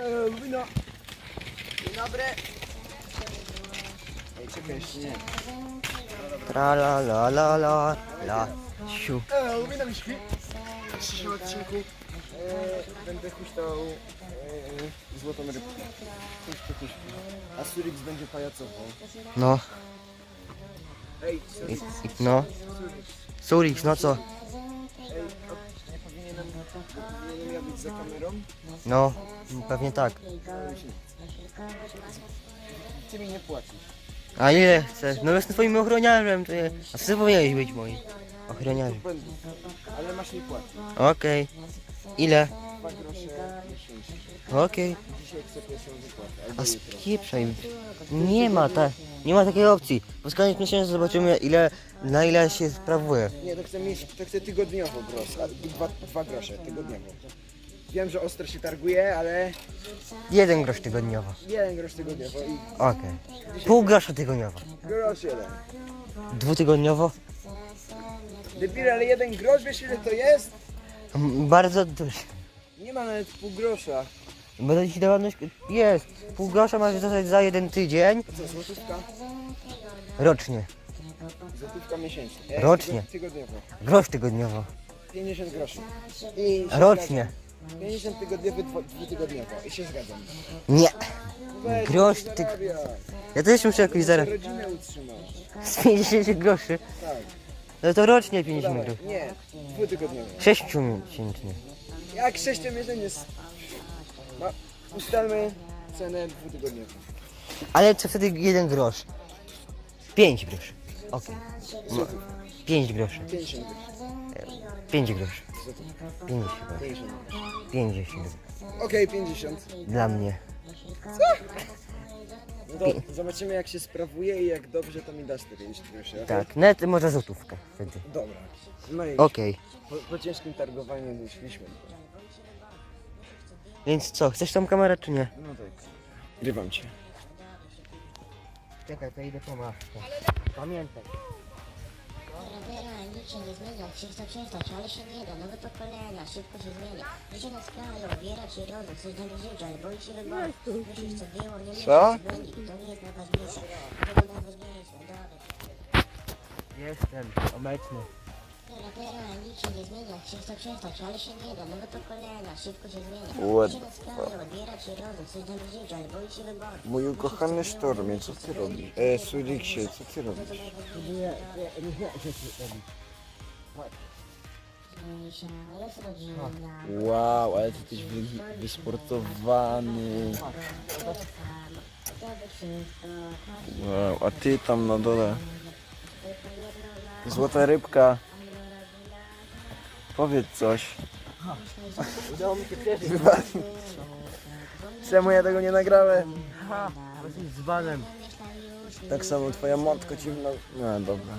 Eee, wino. Dzień dobry. Ej, czekaj, jeszcze nie. Tra la la la la la siu. Wino mi śpi. W dzisiejszym odcinku eee, będę huśtał złotą rybkę. Huśtu, huśtu. A Surix będzie pajacował. No, Ej, i, Surix. i, no. Surix, no co? Nie powinienem ja być za kamerą? No, pewnie tak. Ty mi nie płacisz. A ile chcesz? No jestem twoim ochroniarzem, to nie. A ty powinieneś być moim ochroniarzem. Będę. Ale masz nie płacić. Okej. Ile? Dwa grosze miesięcznie. Okej. Dzisiaj chcę pierwszą wypłatę. Albo A jutro. spieprzaj. Nie ma ta, nie ma takiej opcji. Pod koniec miesiąca zobaczymy ile, na ile się sprawuje. Nie, to chcę mieć, to chcę tygodniowo grosz, a dwa, dwa grosze tygodniowo. Wiem, że ostro się targuje, ale Jeden grosz tygodniowo. jeden grosz tygodniowo i Okej. Pół grosza tygodniowo. grosz jeden. Dwutygodniowo? Debil, ale jeden grosz, wiesz ile to jest? M, Bardzo dużo. Nie ma nawet pół grosza. Będę ci dawał noś... Jest. Pół grosza masz dostać za jeden tydzień Co, złotówka? rocznie. Złotówka miesięcznie. E, Rocznie. tygo- Tygodniowo. Grosz tygodniowo. 50 groszy. I się Rocznie. zgadzam. 50 tygodniowy, dwu- dwutygodniowo. I się zgadzam. Nie. Weź, Grosz ty-. Ja też muszę jakoś zaraz. Rodzinę utrzymać. Z 50 groszy. Tak. No to rocznie 50 Dawaj. groszy. Nie, dwutygodniowo. 6 miesięcznie. Jak sześciomiesięcznie jest... No, ustalmy cenę dwutygodniową. Ale co wtedy jeden grosz? 5 groszy. Złotów. 5 groszy. 50 groszy. 5 groszy. Złotów. 50 groszy. 50 groszy. 50 Okej, 50. Dla mnie. No to zobaczymy jak się sprawuje i jak dobrze to mi dasz te 50 groszy. okej? Tak, net może złotówkę wtedy. Dobra. No i Okej. po, po ciężkim targowaniu wyszliśmy. Więc co, chcesz tą kamerę czy nie? No tak. Grywam cię. Czekaj, to idę po maskę. Pamiętaj. Cholera, nic się nie zmienia, przestać, ale się nie da, nowe pokolenia, szybko się zmienia. Życie nas krają, obiera ci rozum, coś życia, ale boi się wyboru. Myślisz co było, nie myślisz Co? będzie to nie jest najważniejsze. To jest najważniejsze, dobra. Jestem obecny. Cholera, nic się nie zmienia, wszystko przestać, ale się nie da, nowe pokolenia, szybko się zmienia. What Życie nas krają, obiera ci rozum, coś do życia, ale boi się wyboru. Mój ukochany Sztormie, co ty robisz? E, Suriksie, co ty robisz? Mniejsza, jest rodzina, Wow, ale ty jesteś wy, wysportowany. to by wszystko, Wow, a ty tam na dole. Złota rybka. Powiedz coś. Udało mi się przeżyć. Wybacz. Czemu ja tego nie nagrałem? Jesteś z banem. Tak samo twoja matka ci wna... No dobra.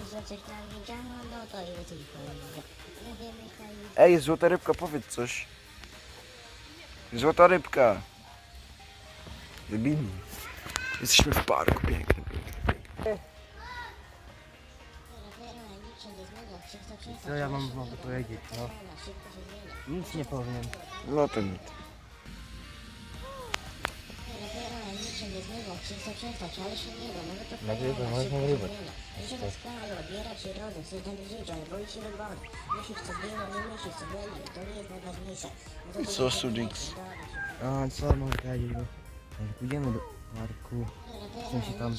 Ej, złota rybka, powiedz coś. Złota rybka. Wybijmy. Jesteśmy w parku, pięknym. Co ja mam mogę powiedzieć, no? Nic nie powiem. No to nic. Nagrywa, można nagrywać. I co, Sudix? A co mogę powiedzieć, pójdziemy do parku, w sensie tam,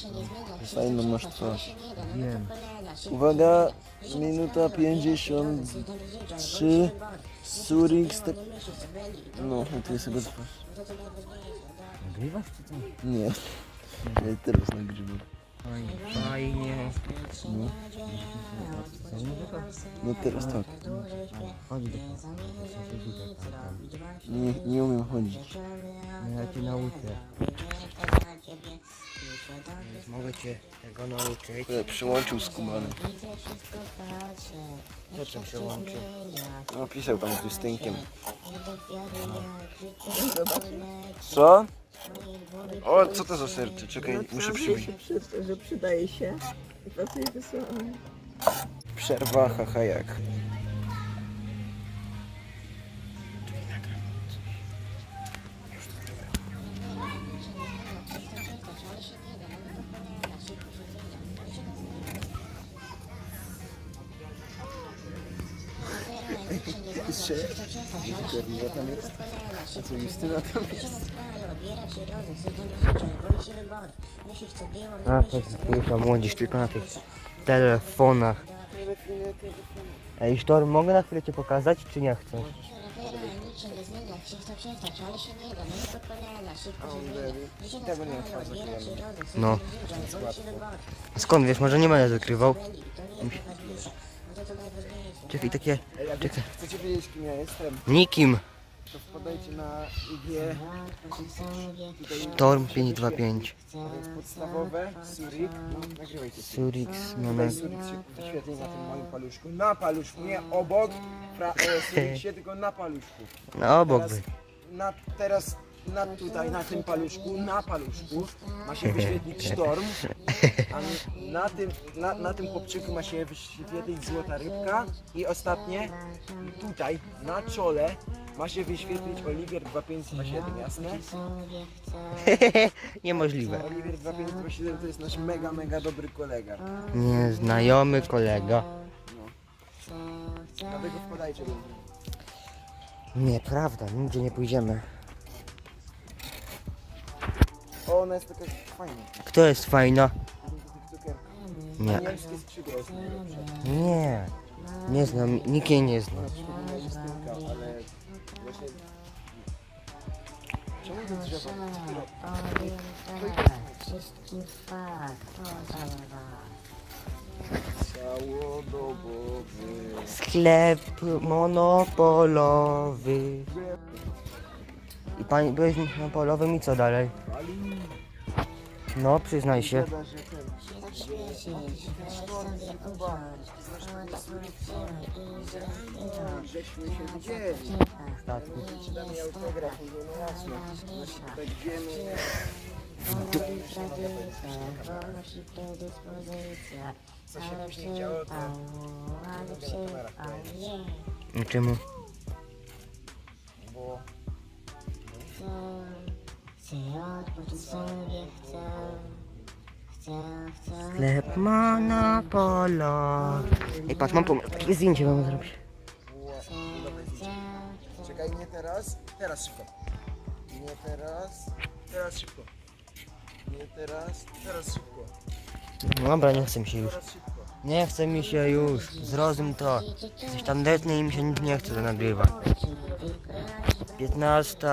Fajno masz twarz. wiem, Uwaga, minuta 53. Surix tak... No, to jest jego twarz. nagrywasz czy co? Nie. Ja teraz nagrywam. Fajnie, fajnie. No, Co nie tylko? no teraz tak. Chodź do. Nie, nie umiem chodzić. No ja cię nauczę. Mogę cię tego nauczyć. Ja przyłączył skubany. Co czym się łączy? No pisał tam z Justynkiem. Co? O, co to za serce? Czekaj, muszę przybić. Wszyscy, że przydaje się. I pasuje wysłałam. Przerwa, haha jak. Jeszcze pewnie tam jest. A co Justyna tam jest? A, to jest tylko młodzież, tylko na tych telefonach. Ej, Sztor, mogę na chwilę cię pokazać, czy nie chcesz? No. Skąd wiesz, może nie będę zakrywał? Czekaj, takie... Chcecie wiedzieć kim ja jestem, Nikim. to wpadajcie na IG. Tutaj Torm 525. to jest podstawowe, Surik. No, nagrywajcie. Surix, no Tutaj. Surik się wyświetli na tym moim paluszku. Na paluszku, nie obok fra- e, Suriksie, tylko na paluszku. No obok Teraz, by. na, teraz na tutaj, na tym paluszku, na paluszku ma się wyświetlić sztorm, a na tym, na, na tym chłopczyku ma się wyświetlić złota rybka i ostatnie tutaj, na czole ma się wyświetlić Oliwier 2527, jasne? Niemożliwe. Oliwier 2527 to jest nasz mega, mega dobry kolega. Nieznajomy kolega. Dlatego wpadajcie do mnie. Nieprawda, nigdzie nie pójdziemy. O, ona jest taka fajna. Kto jest fajna? Nie. Nie. Nie znam, nikt jej nie zna. Ale właśnie... Czemu Całodobowy. Sklep monopolowy. I pani byłeś monopolowym i co dalej? No, przyznaj się. Żeśmy się widzieli. Ostatni. Czytamy autograf, mówię, no jasne. Właśnie tak wiemy. wolność i predyspozycja. Co się później działo, to... Czemu? Bo... chcę, chcę odpocząć sobie, chcę, chcę, chcę. Sklep monopolowy. Ej, patrz, mam pomysł. Takie zdjęcie mam zrobić. Czekaj, nie teraz. Teraz szybko. Nie teraz. Teraz szybko. Nie teraz. Teraz szybko. Dobra, nie chcę mi się już. Teraz szybko. Nie chce mi się już. Zrozum to. Tam detnie i mi się nic nie chce to nagrywać. 15,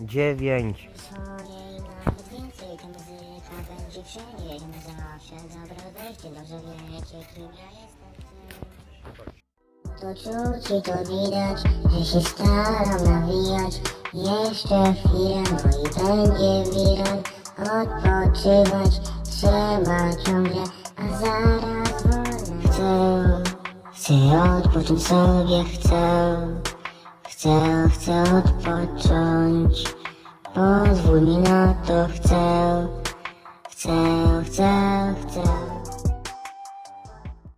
9. Chorej nawet więcej, ta muzyka będzie wszędzie, ją zawsze dobre odejście, dobrze wiecie kim ja jestem. To czuć i to widać, że się staram nawijać Jeszcze chwilę, no i będzie wiran Odpoczywać trzeba ciągle, a zaraz wolne Chcę, chcę odpocząć sobie, chcę Chcę, chcę odpocząć. Pozwól mi na to, chcę Chcę, chcę, chcę